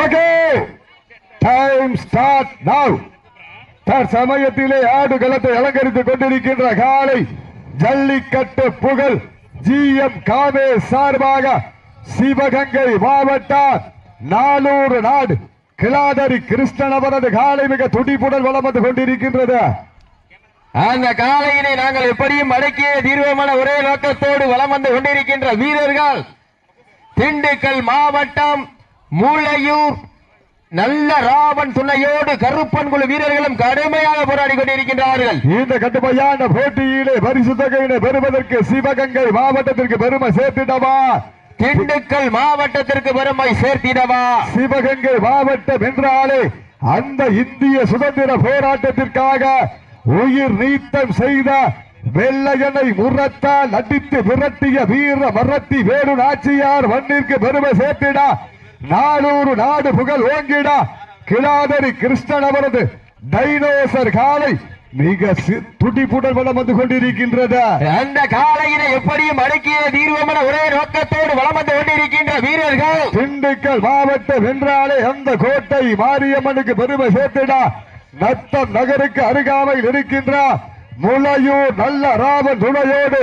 Okay. Time start now தற்சமயத்திலே ஆடுகளத்தை அலங்கரித்துக் கொண்டிருக்கின்ற காலை ஜல்லிக்கட்டு புகழ் ஜி எம் காவே சார்பாக சிவகங்கை மாவட்ட நானூறு நாடு கிளாதரி கிருஷ்ணன் அவரது காலை மிக துடிப்புடன் வளம் வந்து கொண்டிருக்கின்றது. அந்த காலையினை நாங்கள் எப்படியும் அடக்கிய தீர்வமான ஒரே நோக்கத்தோடு வளம் வந்து கொண்டிருக்கின்ற வீரர்கள் திண்டுக்கல் மாவட்டம் மூளையூர் நல்ல ராவன் துணையோடு கருப்பன் குழு வீரர்களும் கடுமையாக போராடி கொண்டிருக்கின்றார்கள். இந்த கடுமையான போட்டியிலே பரிசு தொகையினை பெறுவதற்கு சிவகங்கை மாவட்டத்திற்கு பெருமை சேர்த்திடவா? திண்டுக்கல் மாவட்டத்திற்கு பெருமை சேர்த்திடவா? சிவகங்கை மாவட்டம் என்றாலே அந்த இந்திய சுதந்திர போராட்டத்திற்காக உயிர் நீத்தம் செய்த வெள்ளையனை முரத்தால் அடித்து விரட்டிய வீர மரத்தி வேறு நாச்சியார் மண்ணிற்கு பெருமை சேர்த்திட. நானூறு நாடு புகழ் ஓங்கிட கிளாதரி கிருஷ்ணன் அவரது டைனோசர் காலை மிக துடிப்புடன் வளம் வந்து கொண்டிருக்கின்றது. அந்த காலையினை எப்படியும் அடக்கிய தீர்வமான ஒரே நோக்கத்தோடு வலம் வந்து கொண்டிருக்கின்ற வீரர்கள். திண்டுக்கல் மாவட்டம் என்றாலே அந்த கோட்டை மாரியம்மனுக்கு பெருமை சேர்த்திடா நத்தம் நகருக்கு அருகாமையில் இருக்கின்ற முளையூர் நல்ல ராமன் துணையோடு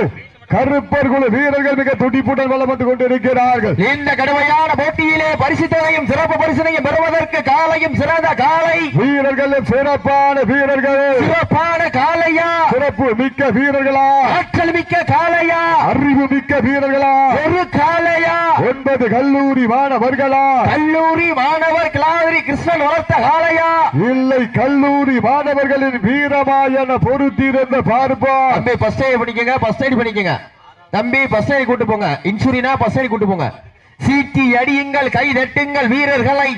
கருப்பர் குழு வீரர்கள் மிக துடிப்புடன் வளம் வந்து கொண்டிருக்கிறார்கள். இந்த கடுமையான போட்டியிலே பரிசு தொகையும் சிறப்பு பரிசனையும் பெறுவதற்கு காலையும் சிறந்த காலை. வீரர்களும் சிறப்பான வீரர்கள். சிறப்பான காலையா? சிறப்பு மிக்க வீரர்களா? ஆற்றல் மிக்க காலையா? அறிவு மிக்க வீரர்களா? ஒரு காலையா? ஒன்பது கல்லூரி மாணவர்களா? கல்லூரி மாணவர் கிளாதிரி கிருஷ்ணன் வளர்த்த காலையா? இல்லை கல்லூரி மாணவர்களின் வீரமா என பொறுத்திருந்த பார்ப்போம் தம்பி ஃபர்ஸ்ட் எய்ட் பண்ணிக்கங்க ஃபர்ஸ்ட் எய்ட் பண்ணிக்கங்க தம்பி ஃபர்ஸ்ட் எய்ட் கூட்டு போங்க. இன்சூரினா ஃபர்ஸ்ட் எய்ட் கூட்டு போங்க. சீட்டி அடியுங்கள் கை தட்டுங்கள் வீரர்களை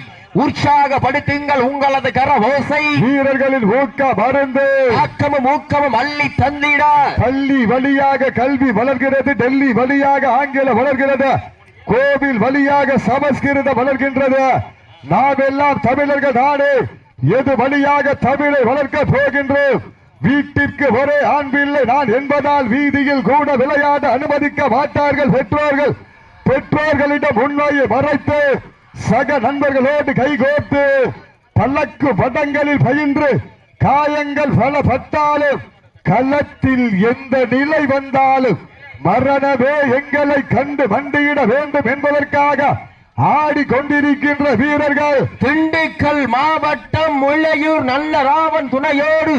உற்சாகப்படுத்துங்கள் உங்களது கர ஓசை வீரர்களின் ஊக்க மருந்து. ஆக்கமும் ஊக்கமும் அள்ளி தந்திட. பள்ளி வழியாக கல்வி வளர்கிறது டெல்லி வழியாக ஆங்கிலம் வளர்கிறது கோவில் வழியாக சமஸ்கிருதம் வளர்கின்றது. நாம் எல்லாம் தமிழர்கள் நாடு எது வழியாக தமிழை வளர்க்க போகின்றோம்? வீட்டிற்கு ஒரே ஆண் பிள்ளை நான் என்பதால் வீதியில் கூட விளையாட அனுமதிக்க மாட்டார்கள் பெற்றோர்கள். பெற்றோர்களிடம் உண்மையை மறைத்து சக நண்பர்களோடு கைகோர்த்து பல்லக்கு பதங்களில் பயின்று காயங்கள் பல பட்டாலும் களத்தில் எந்த நிலை வந்தாலும் மரணமே எங்களை கண்டு மண்டியிட வேண்டும் என்பதற்காக ஆடிக்கொண்டிருக்கின்ற வீரர்கள். திண்டுக்கல் மாவட்டம் முள்ளையூர் நல்ல ராவன் துணையோடு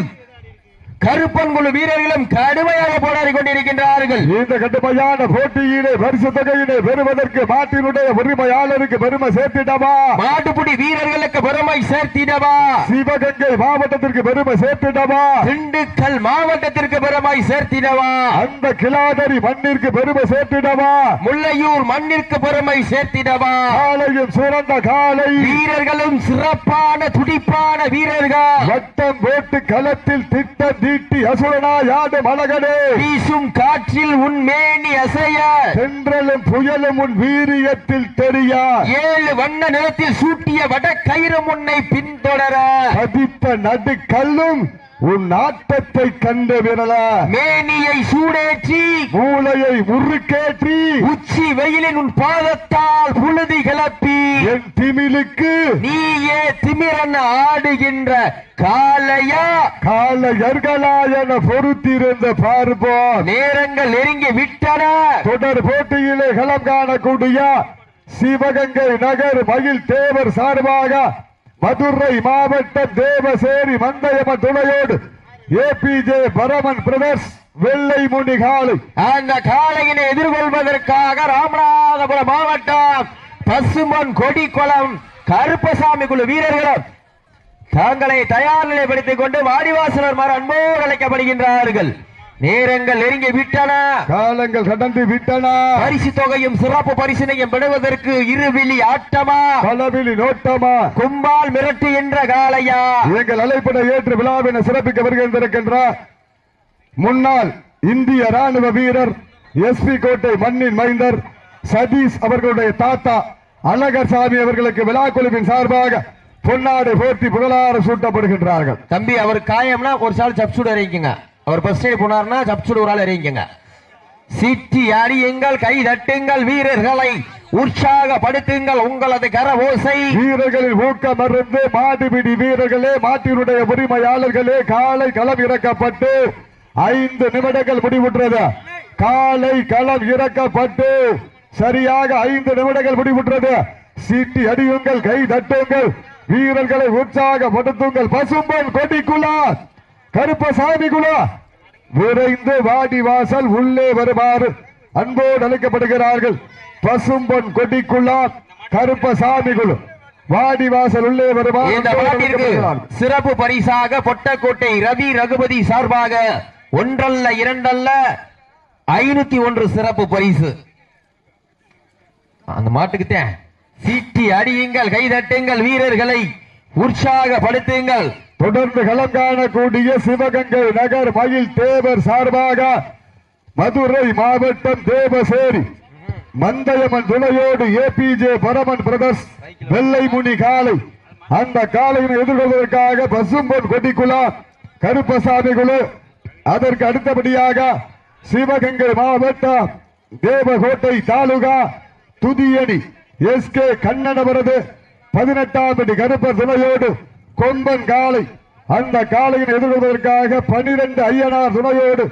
கருப்பன் குழு வீரர்களும் கடுமையாக போராடி கொண்டிருக்கின்றார்கள். இந்த கடுமையான போட்டியிலே பரிசு தொகையினை பெறுவதற்கு மாட்டினுடைய உரிமையாளருக்கு பெருமை சேர்த்திடவா? மாட்டுப்புடி வீரர்களுக்கு பெருமை சேர்த்திடவா? சிவகங்கை மாவட்டத்திற்கு பெருமை சேர்த்திடவா? திண்டுக்கல் மாவட்டத்திற்கு பெருமை சேர்த்திடவா? அந்த கிளாதரி மண்ணிற்கு பெருமை சேர்த்திடவா? முல்லையூர் மண்ணிற்கு பெருமை சேர்த்திடவா? காலையும் சிறந்த காலை வீரர்களும் சிறப்பான துடிப்பான வீரர்கள். வட்டம் போட்டு களத்தில் திட்டம் தீட்டி அசுரனா யாடு மலகனே வீசும் காற்றில் உன் மேனி அசைய. தென்றலும் புயலும் உன் வீரியத்தில் தெரியா. ஏழு வண்ண நிறத்தில் சூட்டிய வட கயிறு முன்னை பின்தொடர. பதித்த நடுக்கல்லும் உன் நாட்டத்தை கண்டு விரலா. மேனியை சூடேற்றி. மூளையை முறுக்கேற்றி உச்சி வெயிலின் உன் பாதத்தால் புழுதி கிளப்பி. என் திமிலுக்கு நீயே திமிரன் ஆடுகின்ற காளையா காலையர்களா என பொறுத்திருந்த பார்ப்போம் நேரங்கள் நெருங்கி விட்டன. தொடர் போட்டியிலே களம் காணக்கூடிய சிவகங்கை நகர் மயில் தேவர் சார்பாக மதுரை மாவட்டம் தேவசேரி மந்தயமன் துணையோடு ஏபிஜே பரமன் பிரதர்ஸ் வெள்ளை முனி காலை. அந்த காளையினை எதிர்கொள்வதற்காக ராமநாதபுரம் மாவட்டம் பசுமன் கொடிக்குளம் கருப்பசாமி குழு வீரர்களும் தங்களை தயார் நிலைப்படுத்திக் கொண்டு வாடிவாசலர் மர அன்போடு அழைக்கப்படுகின்றார்கள். நேரங்கள் நெருங்கி விட்டன. காலங்கள் கடந்து விட்டன. பரிசு தொகையும் சிறப்பு பரிசினையும் பெறுவதற்கு இருவிழி ஆட்டமா? பலவிழி நோட்டமா? கும்பால் மிரட்டு என்ற காளையா? எங்கள் அழைப்பதை ஏற்று விழாவினை சிறப்பிக்க வருகின்றிருக்கின்றார் முன்னாள் இந்திய ராணுவ வீரர் எஸ்பி கோட்டை மண்ணின் மைந்தர் சதீஷ் அவர்களுடைய தாத்தா அழகர் சாமி அவர்களுக்கு விழா குழுவின் சார்பாக பொன்னாடை போர்த்தி புகழார சூட்டப்படுகின்றார்கள். தம்பி அவர் காயம்னா ஒரு சால் சப்சூடு இறங்கிக்கங்க. அவர் ஃபர்ஸ்ட் எய்ட் போனார்னா சப்சூடு ஒரு ஆள் இறங்கிக்கங்க. சிட்டி அடியுங்கள் கை தட்டுங்கள் வீரர்களை உற்சாகப்படுத்துங்கள் உங்களது கர ஓசை வீரர்களின் ஊக்கம் மருந்து மாடுபிடி வீரர்களே மாட்டினுடைய உரிமையாளர்களே காலை களம் இறக்கப்பட்டு ஐந்து நிமிடங்கள் முடிவுற்றது. காலை களம் இறக்கப்பட்டு சரியாக ஐந்து நிமிடங்கள் முடிவுற்றது. சீட்டி அடியுங்கள் கை தட்டுங்கள். வீரர்களை உற்சாகப்படுத்துங்கள். பசும்பொன் கொடிக்குள்ளா கருப்பசாமி குலா விரைந்து வாடி வாசல் உள்ளே வருமாறு அன்போடு அழைக்கப்படுகிறார்கள். பசும்பொன் கொடிக்குள்ளா கருப்பசாமி குழு வாடி வாசல் உள்ளே வருமாறு இந்த அழைக்கப்படுகிறார்கள். சிறப்பு பரிசாக பொட்டக்கோட்டை ரவி ரகுபதி சார்பாக ஒன்றல்ல இரண்டல்ல ஐநூத்தி ஒன்று சிறப்பு பரிசு. அந்த மாட்டுக்குத்தேன் சீட்டி அடியுங்கள் கைதட்டுங்கள் வீரர்களை. உற்சாகப்படுத்துங்கள். தொடர்ந்து களம் காணக்கூடிய சிவகங்கை நகர் மயில் தேவர் சார்பாக மதுரை மாவட்டம் தேவசேரி. மந்தயமன் துணையோடு ஏபிஜே பரமன் பிரதர்ஸ் வெள்ளைமுனி காலை அந்த காலையினை எதிர்கொள்வதற்காக பசும்பொன் கொடிக்குலா கருப்பசாமி குழு. அதற்கு அடுத்தபடியாக சிவகங்கை மாவட்டம் தேவகோட்டை தாலுகா துதியணி எஸ் கே கண்ணனவரது பதினெட்டாம் படி கருப்பர் துணையோடு கொம்பன் காலை அந்த காலையினை எதிர்கொள்வதற்காக பனிரெண்டு ஐயனார் துணையோடு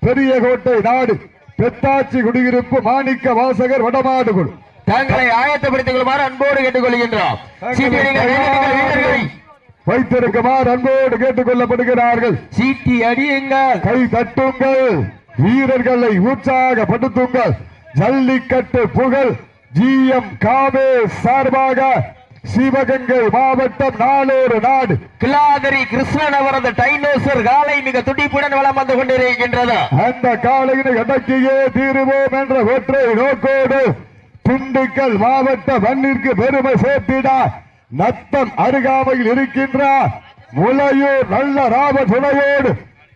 பெரிய கோட்டை நாடு. பெத்தாச்சி குடியிருப்பு மாணிக்க வாசகர் வடமாடு குழு தங்களை ஆயத்தப்படுத்திக் கொள்ளுமாறு அன்போடு கேட்டுக்கொள்கின்றோம் வைத்திருக்குமாறு அன்போடு கேட்டுக் கொள்ளப்படுகிறார்கள் சீட்டி அடியுங்கள். கை தட்டுங்கள். வீரர்களை உற்சாகப்படுத்துங்கள். ஜல்லிக்கட்டு புகழ் ஜிஎம் காவே சார்பாக சிவகங்கை மாவட்டம் நாளூறு நாடு. கிளாதரி கிருஷ்ணன் அவரது டைனோசர் காலை மிக துடிப்புடன் வளம் வந்து கொண்டிருக்கின்றது. அந்த காலையினை அடக்கியே தீருவோம் என்ற ஒற்றை நோக்கோடு திண்டுக்கல் மாவட்ட மண்ணிற்கு பெருமை சேர்த்திட. நத்தம் அருகாமையில் இருக்கின்ற முளையூர் நல்ல ராம துணையோடு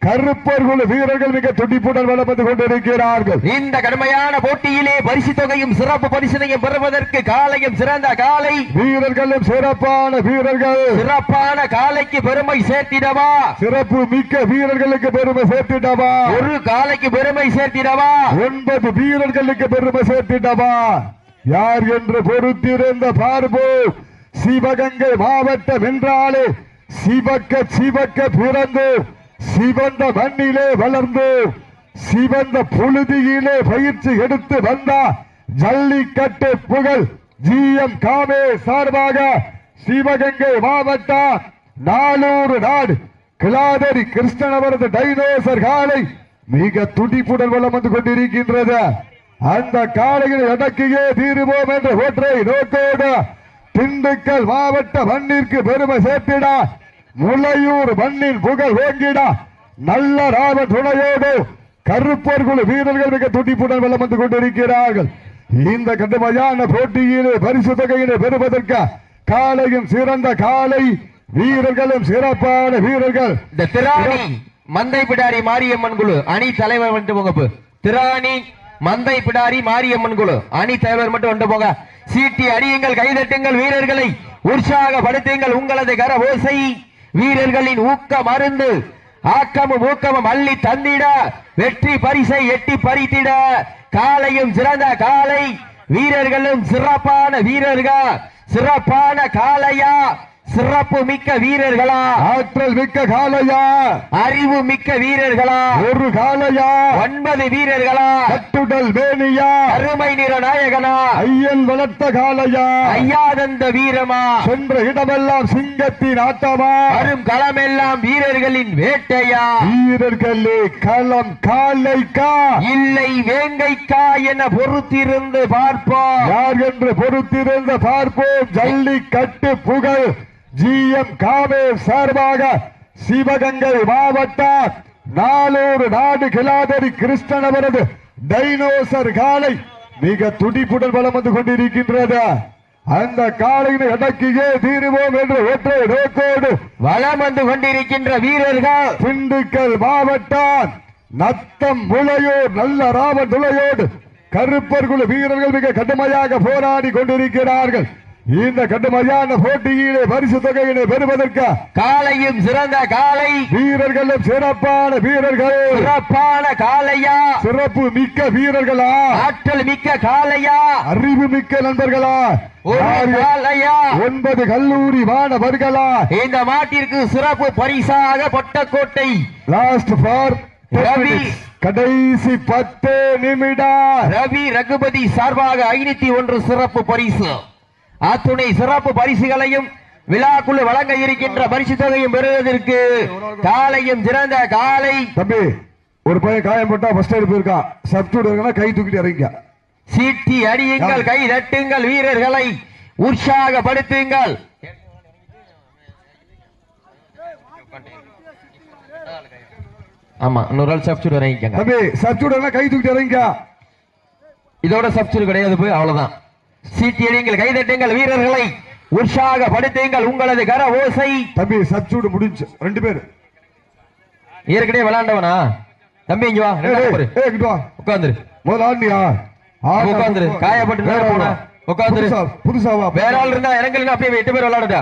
கருப்பர் குழு வீரர்கள் மிக துடிப்புடன் வளம் வந்து கொண்டிருக்கிறார்கள். இந்த கடுமையான போட்டியிலே பரிசு தொகையும் சிறப்பு பரிசினையும் பெறுவதற்கு காலையும் சிறந்த காலை. வீரர்களும் சிறப்பான வீரர்கள். சிறப்பான காலைக்கு பெருமை சேர்த்திடவா? சிறப்பு மிக்க வீரர்களுக்கு பெருமை சேர்த்திடவா? ஒரு காலைக்கு பெருமை சேர்த்திடவா? ஒன்பது வீரர்களுக்கு பெருமை சேர்த்திடவா? யார் என்று பொறுத்திருந்த பார்ப்போம் சிவகங்கை மாவட்டம் என்றாலே சிவக்க சிவக்க பிறந்து சிவந்த மண்ணிலே வளர்ந்து சிவந்த புழுதியிலே பயிற்சி எடுத்து வந்த ஜல்லிக்கட்டு புகழ் ஜிஎம் காமே சார்பாக சிவகங்கை மாவட்டம் நாலூறு நாடு கிளாதரி கிருஷ்ணன் அவரது டைனோசர் காலை மிக துடிப்புடன் வளம் வந்து கொண்டிருக்கின்றது. அந்த காலையில் அடக்கியே தீருவோம் என்ற ஒற்றை நோக்கோடு திண்டுக்கல் மாவட்ட மண்ணிற்கு பெருமை சேர்த்திட முளையூர் மண்ணின் புகழ் ஓங்கிட நல்ல ராம துணையோடு கருப்பர் குழு வீரர்கள் மிக துடிப்புடன் வளம் வந்து கொண்டிருக்கிறார்கள். இந்த கடுமையான போட்டியிலே பரிசு தொகையினை பெறுவதற்கு காலையும் சிறந்த காலை வீரர்களும் சிறப்பான வீரர்கள். இந்த திராணி மந்தை பிடாரி மாரியம்மன் குழு அணி தலைவர் வந்து போங்க திராணி மந்தை பிடாரி மாரியம்மன் குழு அணி தலைவர் மட்டும் வந்து போங்க. சீட்டி அடியுங்கள் கைதட்டுங்கள் வீரர்களை உற்சாகப்படுத்துங்கள். உங்களது கர ஓசை வீரர்களின் ஊக்க மருந்து. ஆக்கமும் ஊக்கமும் அள்ளி தந்திட வெற்றி பரிசை எட்டி பறித்திட. காலையும் சிறந்த காலை. வீரர்களும் சிறப்பான வீரர்கள். சிறப்பான காளையா. சிறப்பு மிக்க வீரர்களா? ஆற்றல் மிக்க காலையா அறிவு மிக்க வீரர்களா? ஒரு காலையா ஒன்பது வீரர்களா? கட்டுடல் வேணியா அருமை நிற நாயகனா? ஐயன் வளர்த்த காலையா ஐயாதந்த வீரமா? சென்ற இடமெல்லாம் சிங்கத்தின் ஆட்டமா? வரும் களமெல்லாம் வீரர்களின் வேட்டையா? வீரர்களே களம் காலைக்கா இல்லை வேங்கைக்கா என பொறுத்திருந்து பார்ப்போம். யார் என்று பொறுத்திருந்த பார்ப்போம். ஜல்லிக்கட்டு புகழ். ஜிஎம் காவே சார்பாக சிவகங்கை மாவட்டம் நாளூறு நாடு கிளாதரி கிருஷ்ணன் அவரது டைனோசர் காலை மிக துடிப்புடன் வலம் வந்து கொண்டிருக்கின்றது. அந்த காலையினை அடக்கியே தீருவோம் என்ற ஒற்றை நோக்கோடு வளம் வந்து கொண்டிருக்கின்ற வீரர்கள். திண்டுக்கல் மாவட்டம் நத்தம் முளையூர் நல்ல ராமன் துளையோடு கருப்பர் குழு வீரர்கள் மிக கடுமையாக போராடி கொண்டிருக்கிறார்கள். இந்த கடுமையான போட்டியிலே பரிசு தொகையினை பெறுவதற்கு காலையும் சிறந்த காலை வீரர்களும் சிறப்பான வீரர்கள். சிறப்பான காளையா? சிறப்பு மிக்க வீரர்களா? ஆற்றல் மிக்க காளையா? அறிவு மிக்க நண்பர்களா? ஒன்பது கல்லூரி மாணவர்களா? இந்த மாட்டிற்கு சிறப்பு பரிசாக பொட்டக்கோட்டை. Last for Ravi. கடைசி பத்து நிமிடம். ரவி ரகுபதி சார்பாக ஐநூத்தி ஒன்று சிறப்பு பரிசு. அத்துணை சிறப்பு பரிசுகளையும் விழாக்குழு வழங்க இருக்கின்ற பரிசு தொகையும் பெறுவதற்கு காலையும் சிறந்த காலை. தம்பி ஒரு பையன் காயம் போட்டா ஃபர்ஸ்ட் எய்ட் போயிருக்கான் சப்ஸ்டியூட் இருக்குன்னா கை தூக்கிட்டு இறங்கிக்க. சீட்டி அடியுங்கள் கை தட்டுங்கள் வீரர்களை உற்சாகப்படுத்துங்கள். ஆமா இன்னொரு ஆள் சப்ஸ்டியூட் இறங்கிக்கங்க. தம்பி சப்ஸ்டியூட் கை தூக்கிட்டு இறங்கிக்க. இதோட சப்ஸ்டியூட் கிடையாது போய் அவ்வளவுதான். சீட்டி அடியுங்கள் கை தட்டுங்கள் வீரர்களை உற்சாகப்படுத்துங்கள் உங்களது கர ஓசை. தம்பி சப்ஸ்டியூட் முடிஞ்சு. ரெண்டு பேர். ஏற்கனவே விளையாண்டவனா தம்பி இங்க வா. உட்காந்துரு. ஆடினியா ஆடினா உட்காந்துரு. காயப்பட்டு போன. உட்காந்துரு. புதுசா புதுசா வா. வேற ஆள் இருந்தா இறங்கலாம் அப்படியே எட்டு பேர் விளையாடுதா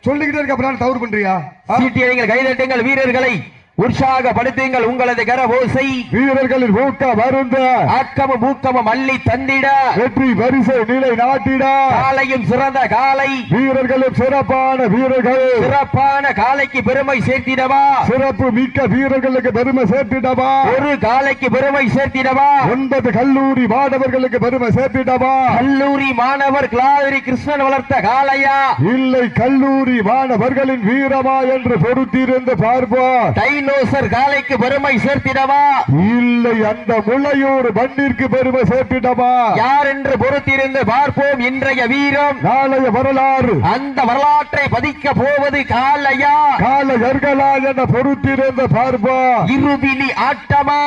சொல்லிக்கிட்டே இருக்க அப்புறம் தவறு பண்றியா? ஆ? சீட்டி அடிங்கள் கை தட்டுங்கள் வீரர்களை. உற்சாகப்படுத்துங்கள் உங்களது கர ஓசை வீரர்களின் ஊக்க வருந்த ஆக்கமும் ஊக்கமும் அள்ளி தந்திட. வெற்றி வரிசை நிலை நாட்டிட. காலையும் சிறந்த காலை. வீரர்களும் சிறப்பான வீரர்கள். சிறப்பான காலைக்கு பெருமை சேர்த்திடவா. சிறப்பு மிக்க வீரர்களுக்கு பெருமை சேர்த்திடவா. ஒரு காலைக்கு பெருமை சேர்த்திடவா. ஒன்பது கல்லூரி மாணவர்களுக்கு பெருமை சேர்த்திடவா. கல்லூரி மாணவர் கிளாரி கிருஷ்ணன் வளர்த்த காளையா இல்லை கல்லூரி மாணவர்களின் வீரமா என்று பொறுத்திருந்து பார்ப்போம். டைனோசர் காலைக்கு பெருமை சேர்த்திடவா? இல்லை அந்த முளையூர் மண்ணிற்கு பெருமை சேர்த்திடவா? யார் என்று பொறுத்திருந்து பார்ப்போம் இன்றைய வீரம். நாளைய வரலாறு. அந்த வரலாற்றை பதிக்க போவது காளையா காலையர்களா என பொறுத்திருந்து பார்ப்போம். இருவிழி ஆட்டமா?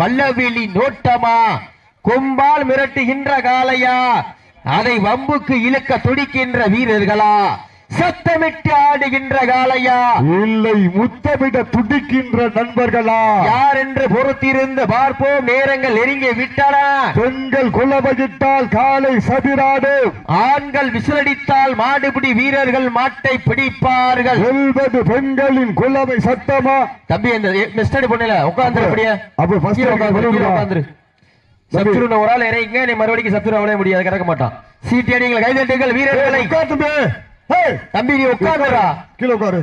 பல்லவிழி நோட்டமா? கொம்பால் மிரட்டுகின்ற காளையா அதை வம்புக்கு இழுக்க துடிக்கின்ற வீரர்களா? சத்தமிட்டு ஆடுகின்ற காளையா? இல்லை முத்தமிட துடிக்கின்ற நண்பர்களா? யார் என்று பொறுத்திருந்து பார்ப்போம் நேரங்கள் நெருங்கி விட்டன. பெண்கள் குலவையிட்டால் காலை சதிராடு ஆண்கள் விசிலடித்தால் மாடுபிடி வீரர்கள் மாட்டை பிடிப்பார்கள். எழுபது பெண்களின் குலவை சத்தமா? தம்பி அந்த மிஸ்டடி பண்ணல உட்கார்ந்து அப்படியே. அப்ப எனக்கு உட்கார்ந்து, கீழே சொல்லுங்க. உட்கார்ந்து சத்துரு ஒரு ஆள் இறங்கிங்க நீ மறுபடியும் சத்துரு அவளே முடியாது கிடக்க மாட்டான். சீட்டி அடிங்கள் கைதட்டுங்கள் வீரர்களை. தம்பி நீ உட்கார்ந்துடா கீழே உட்காரு.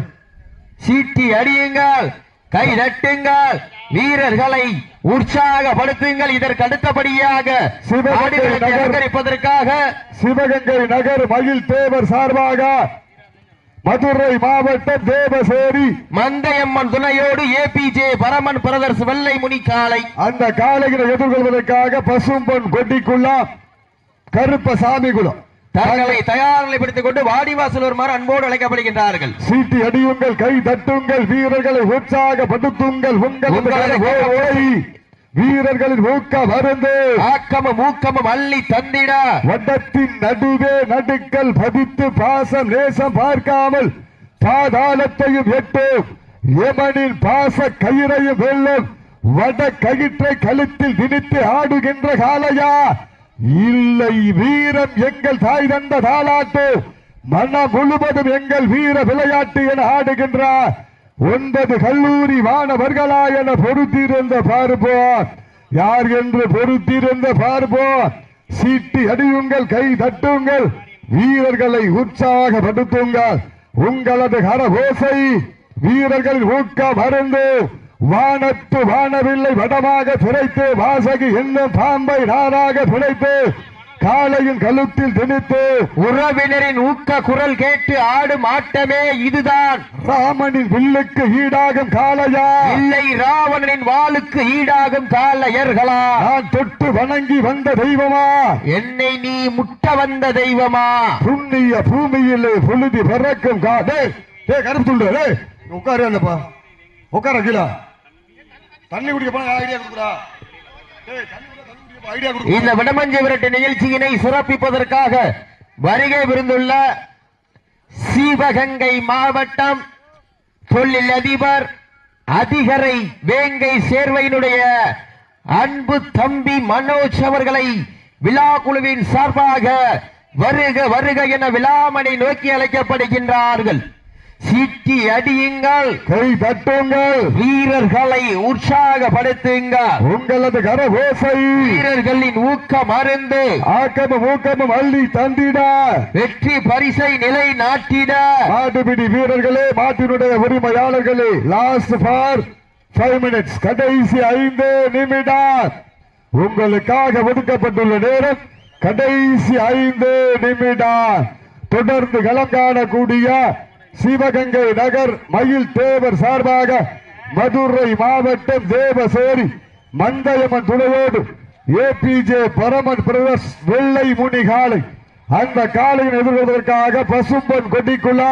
சீட்டி அடியுங்கள் கை தட்டுங்கள் வீரர்களை உற்சாகப்படுத்துங்கள். இதற்கு அடுத்தபடியாக சிவகங்கை. அலங்கரிப்பதற்காக சிவகங்கை நகர் மயில் தேவர் சார்பாக மதுரை மாவட்டம் தேவசேரி மந்தையம்மன் துணையோடு ஏபிஜே பரமன் பிரதர்ஸ் வெள்ளை முனி காலை அந்த காலைகளை எதிர்கொள்வதற்காக பசும்பொன் கொட்டிக்குள்ளம் கருப்பசாமி குளம். தங்களை தயார் நிலைப்படுத்திக் கொண்டு வாடிவாசல் வருமாறு அன்போடு அழைக்கப்படுகின்றார்கள். சீட்டி அடியுங்கள் கை தட்டுங்கள் வீரர்களை உற்சாகப்படுத்துங்கள் ஓசை. வீரர்களின் ஊக்க மருந்து. ஆக்கமும் ஊக்கமும் அள்ளி தந்திட. வட்டத்தின் நடுவே நடுக்கல் பதித்து பாசம் நேசம் பார்க்காமல் பாதாளத்தையும் எட்டும். யமனின் பாச கயிறையும் வெல்லும். வட கயிற்றை கழுத்தில் திணித்து ஆடுகின்ற காளையா. இல்லை வீரம் எங்கள் தாய் தந்த தாளாட்டு மனம் முழுவதும் எங்கள் வீர விளையாட்டு என ஆடுகின்றார். ஒன்பது கல்லூரி மாணவர்களா என பொறுத்திருந்த பார்ப்போம் யார் என்று பொறுத்திருந்த பார்ப்போம் சீட்டி அடியுங்கள் கை தட்டுங்கள். வீரர்களை உற்சாகப்படுத்துங்கள். உங்களது கரகோசை வீரர்களின் ஊக்கம் அருந்து வானத்து வானவில்லை வடமாக பிழைத்து வாசகி என்னும் பாம்பை நாராக பிழைத்து காலையின் கழுத்தில் திணித்து உறவினரின் ஊக்க குரல் கேட்டு ஆடும் ஆட்டமே இதுதான். ராமனின் வில்லுக்கு ஈடாகும் காளையா? இல்லை ராவணனின் வாளுக்கு ஈடாகும் காலையர்களா நான் தொட்டு வணங்கி வந்த தெய்வமா? என்னை நீ முட்ட வந்த தெய்வமா? புண்ணிய பூமியிலே புழுதி பிறக்கும் கா டேய் டேய் கருப்பு உட்காரு இல்லப்பா உட்கார கீழே. தண்ணி குடிக்க போனா ஐடியா கொடுக்குறா? இந்த கொடுக்குறா? விடமஞ்சு விரட்டு நிகழ்ச்சியினை சிறப்பிப்பதற்காக வருகை விருந்துள்ள சிவகங்கை மாவட்டம் தொழில் அதிபர் அதிகரை வேங்கை சேர்வையினுடைய அன்பு தம்பி மனோஜ் அவர்களை விழா குழுவின் சார்பாக வருக வருக என விழாமணி நோக்கி அழைக்கப்படுகின்றார்கள். சீட்டி அடியுங்கள். கை தட்டுங்கள் வீரர்களை உற்சாகப்படுத்துங்கள். உங்களது கரகோசை. வீரர்களின் ஊக்கம் அருந்து. ஆக்கமும் ஊக்கமும் அள்ளி தந்திட. வெற்றி பரிசை நிலை நாட்டிட. மாட்டுப்பிடி வீரர்களே மாட்டினுடைய உரிமையாளர்களே லாஸ்ட் ஃபார் ஃபைவ் மினிட்ஸ் கடைசி ஐந்து நிமிடம். உங்களுக்காக ஒதுக்கப்பட்டுள்ள நேரம் கடைசி ஐந்து நிமிடம். தொடர்ந்து களம் காணக்கூடிய சிவகங்கை நகர் மயில் தேவர் சார்பாக மதுரை மாவட்டம் தேவசேரி மந்தயமன் துணையோடு ஏபிஜே பரமன் பிரதர்ஸ் வெள்ளை முனி காலை அந்த காலையின் எதிர்கொள்வதற்காக பசும்பன் கொட்டிக்குள்ளா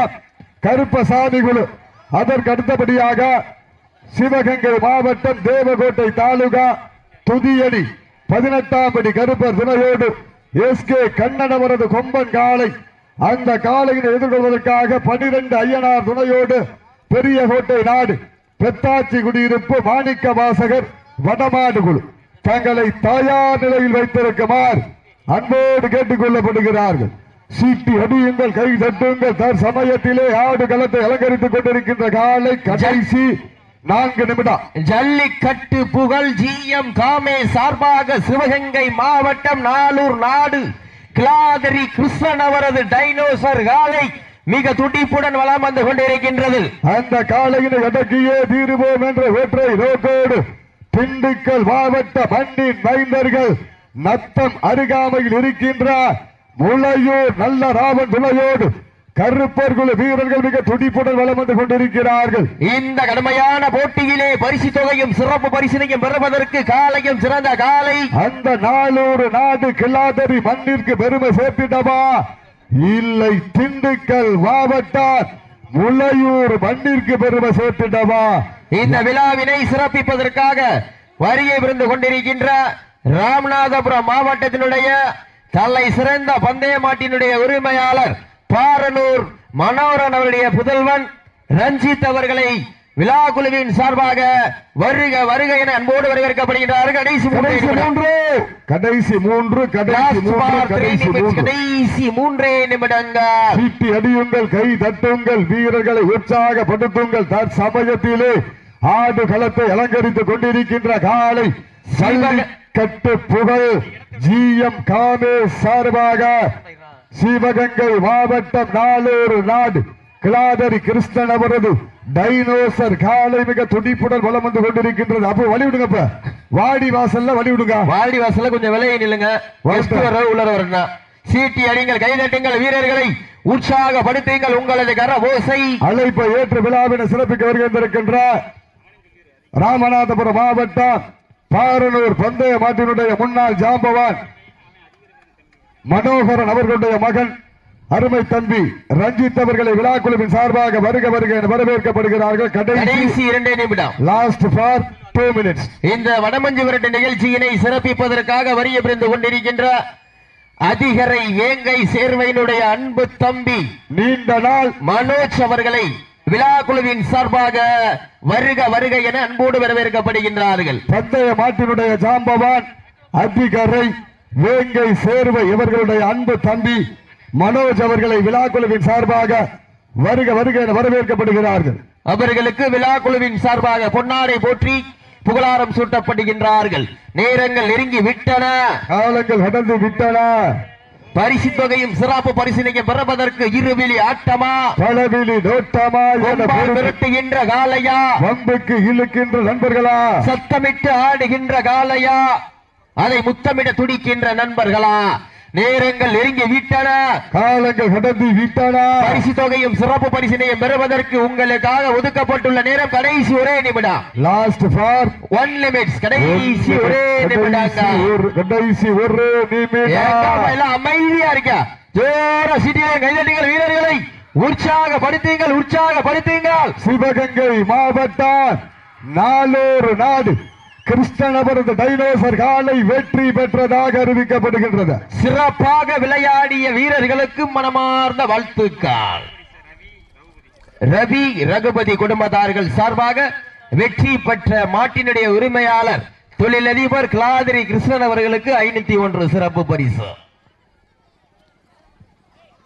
கருப்பசாமி குழு. அதற்கு அடுத்தபடியாக சிவகங்கை மாவட்டம் தேவகோட்டை தாலுகா துதியடி பதினெட்டாம் படி கருப்பர் துணையோடு எஸ் கே கண்ணன் அவரது கொம்பன் காலை அந்த காலையில் எதிர்கொள்வதற்காக பனிரெண்டு ஐயனார் துணையோடு பெரிய கோட்டை நாடு பெத்தாச்சி குடியிருப்பு மாணிக்க வாசகர் வடமாடு குழு. தங்களை தயார் நிலையில் வைத்திருக்குமாறு அன்போடு கேட்டுக் கொள்ளப்படுகிறார்கள். சீட்டி அடியுங்கள் கை தட்டுங்கள். தர் சமயத்திலே ஆடு களத்தை அலங்கரித்துக் கொண்டிருக்கின்ற காலை கடைசி நான்கு நிமிடம். ஜல்லிக்கட்டு புகழ் ஜிஎம் காமே சார்பாக சிவகங்கை மாவட்டம் நாலூர் நாடு. கிளாதரி கிருஷ்ணன் அவரது டைனோசர் காலை மிக துடிப்புடன் வளம் வந்து கொண்டிருக்கின்றது. அந்த காலையில் அடக்கியே தீருவோம் என்ற ஒற்றை நோக்கோடு திண்டுக்கல் மாவட்ட பண்டின் மைந்தர்கள் நத்தம் அருகாமையில் இருக்கின்ற முளையூர் நல்ல ராவன் துணையோடு கருப்பர் குழு வீரர்கள் மிக துடிப்புடன் வலம் வந்து கொண்டிருக்கிறார்கள். இந்த கடுமையான போட்டியிலே பரிசு தொகையும் சிறப்பு பரிசினையும் பெறுவதற்கு காலையும் சிறந்த காலை. அந்த நாளூறு நாடு கிளாதரி மண்ணிற்கு பெருமை சேர்த்திடவா? இல்லை திண்டுக்கல் மாவட்டம் முளையூர் மண்ணிற்கு பெருமை சேர்த்திடவா? இந்த விழாவினை சிறப்பிப்பதற்காக வரியை விருந்து கொண்டிருக்கின்ற ராமநாதபுரம் மாவட்டத்தினுடைய தலை சிறந்த பந்தய மாட்டினுடைய உரிமையாளர் பாரனூர் மனோரன் அவருடைய புதல்வன் ரஞ்சித் அவர்களை விழா குழுவின் சார்பாக வருக வருக என அன்போடு வரவேற்கப்படுகின்றார்கள். கடைசி கடைசி மூன்று. கடைசி மூன்று கடைசி மூன்று. கடைசி மூன்று. கடைசி மூன்றே நிமிடங்கள். சீட்டி அடியுங்கள் கை தட்டுங்கள் வீரர்களை உற்சாகப்படுத்துங்கள். தற்சமயத்திலே ஆடு களத்தை அலங்கரித்துக் கொண்டிருக்கின்ற காலை கட்டு புகழ் ஜிஎம் காமே சார்பாக சிவகங்கை மாவட்டம் நாளூர் நாடு. கிளாதரி கிருஷ்ணன் அவரது டைனோசர் காலை மிக துடிப்புடன் வலம் வந்து கொண்டிருக்கின்றது. அப்போ வழி விடுங்கப்ப வாடி வாசல்ல வழி விடுங்க வாடி வாசல்ல கொஞ்சம் விலையை நில்லுங்க. உள்ளர வரணும் சீட்டி அடிங்கள் கைதட்டுங்கள் வீரர்களை உற்சாகப்படுத்துங்கள் உங்களது கர ஓசை. அழைப்பை ஏற்று விழாவினை சிறப்பிக்க வருகின்றிருக்கின்ற ராமநாதபுரம் மாவட்டம் பாரனூர் பந்தய மாட்டினுடைய முன்னாள் ஜாம்பவான் மனோகரன் அவர்களுடைய மகன் அருமை தம்பி ரஞ்சித் அவர்களை விழாக்குழுவின் சார்பாக வருக வருக என வரவேற்கப்படுகிறார்கள். கடைசி கடைசி இரண்டே நிமிடம். லாஸ்ட் ஃபார் டூ மினிட்ஸ் இந்த வடமஞ்சு விரட்டு நிகழ்ச்சியினை சிறப்பிப்பதற்காக வரிய பிரிந்து கொண்டிருக்கின்ற அதிகரை வேங்கை சேர்வையினுடைய அன்பு தம்பி நீண்ட நாள் மனோஜ் அவர்களை விழா குழுவின் சார்பாக வருக வருக என அன்போடு வரவேற்கப்படுகின்றார்கள். பந்தய மாட்டினுடைய ஜாம்பவான் அதிகரை வேங்கை சேர்வை இவர்களுடைய அன்பு தம்பி மனோஜ் அவர்களை விழாக்குழுவின் சார்பாக வருக வருக என வரவேற்கப்படுகிறார்கள். அவர்களுக்கு விழா குழுவின் சார்பாக பொன்னாடை போற்றி புகழாரம் சூட்டப்படுகின்றார்கள். நேரங்கள் நெருங்கி விட்டன. காலங்கள் கடந்து விட்டன. பரிசு தொகையும் சிறப்பு பரிசினையும் பெறுவதற்கு இருவிழி ஆட்டமா? பலவிழி நோட்டமா விரட்டுகின்ற காலையா வம்புக்கு இழுக்கின்ற நண்பர்களா? சத்தமிட்டு ஆடுகின்ற காலையா அதை முத்தமிட துடிக்கின்ற நண்பர்களா நேரங்கள் நெருங்கி விட்டன. காலங்கள் கடந்து விட்டன. பரிசு தொகையும் சிறப்பு பரிசினையும் பெறுவதற்கு உங்களுக்காக ஒதுக்கப்பட்டுள்ள நேரம் கடைசி ஒரே நிமிடம். லாஸ்ட் ஃபார் ஒன் லிமிட்ஸ் கடைசி ஒரே நிமிடங்கள் கடைசி ஒரு நிமிடம். எல்லாம் அமைதியா இருக்க. ஜோர சிட்டியில கைதட்டுங்கள் வீரர்களை. உற்சாகப்படுத்துங்கள் உற்சாகப்படுத்துங்கள். சிவகங்கை மாவட்டம் நாளூர் நாடு. கிருஷ்ணனவரது டைனோசர் காலை வெற்றி பெற்றதாக அறிவிக்கப்படுகின்றது. சிறப்பாக விளையாடிய வீரர்களுக்கு மனமார்ந்த வாழ்த்துக்கள். ரவி ரகுபதி குடும்பத்தார்கள் சார்பாக வெற்றி பெற்ற மாட்டினுடைய உரிமையாளர் தொழிலதிபர் கிளாதிரி கிருஷ்ணன் அவர்களுக்கு ஐநூத்தி ஒன்று சிறப்பு பரிசு.